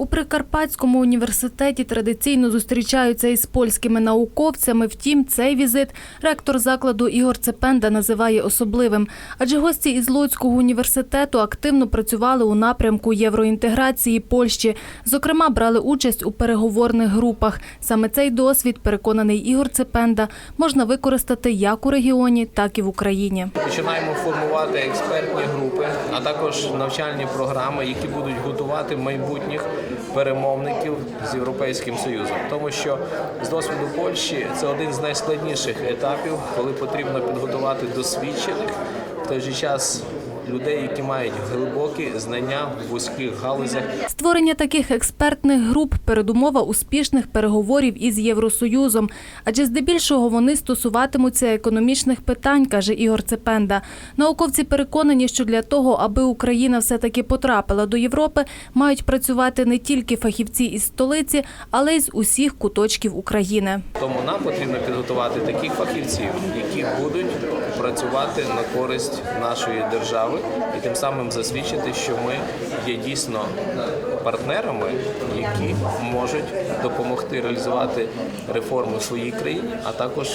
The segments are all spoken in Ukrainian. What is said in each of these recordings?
У Прикарпатському університеті традиційно зустрічаються із польськими науковцями. Втім, цей візит ректор закладу Ігор Цепенда називає особливим, адже гості із Луцького університету активно працювали у напрямку євроінтеграції Польщі. Зокрема, брали участь у переговорних групах. Саме цей досвід, переконаний Ігор Цепенда, можна використати як у регіоні, так і в Україні. Починаємо формувати експертні групи, а також навчальні програми, які будуть готувати майбутніх перемовників з Європейським Союзом. Тому що з досвіду Польщі це один з найскладніших етапів, коли потрібно підготувати досвідчених в той же час людей, які мають глибокі знання в вузьких галузях. Створення таких експертних груп передумова успішних переговорів із Євросоюзом, адже здебільшого вони стосуватимуться економічних питань, каже Ігор Цепенда. Науковці переконані, що для того, аби Україна все-таки потрапила до Європи, мають працювати не тільки фахівці із столиці, але й з усіх куточків України. Тому нам потрібно підготувати таких фахівців, які будуть працювати на користь нашої держави і тим самим засвідчити, що ми є дійсно партнерами, які можуть допомогти реалізувати реформи в своїй країні, а також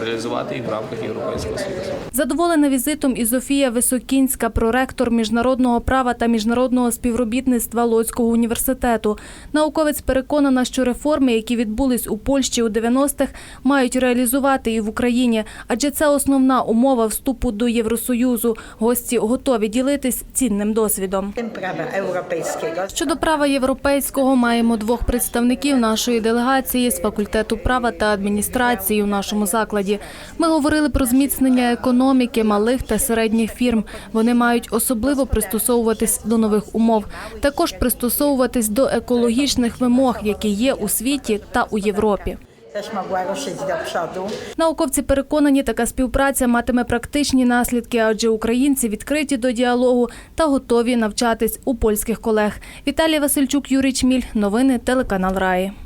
реалізувати їх в рамках Європейського Союзу. Задоволена візитом і Зофія Високінська, проректор міжнародного права та міжнародного співробітництва Луцького університету. Науковець переконана, що реформи, які відбулись у Польщі у 90-х, мають реалізувати і в Україні, адже це основна умова вступу до Євросоюзу. Гості готові ділитись цінним досвідом. Щодо права європейського маємо двох представників нашої делегації з факультету права та адміністрації у нашому закладі. Ми говорили про зміцнення економіки малих та середніх фірм. Вони мають особливо пристосовуватись до нових умов, також пристосовуватись до екологічних вимог, які є у світі та у Європі. Науковці переконані, така співпраця матиме практичні наслідки, адже українці відкриті до діалогу та готові навчатись у польських колег. Віталія Васильчук, Юрій Чміль. Новини телеканал Раї.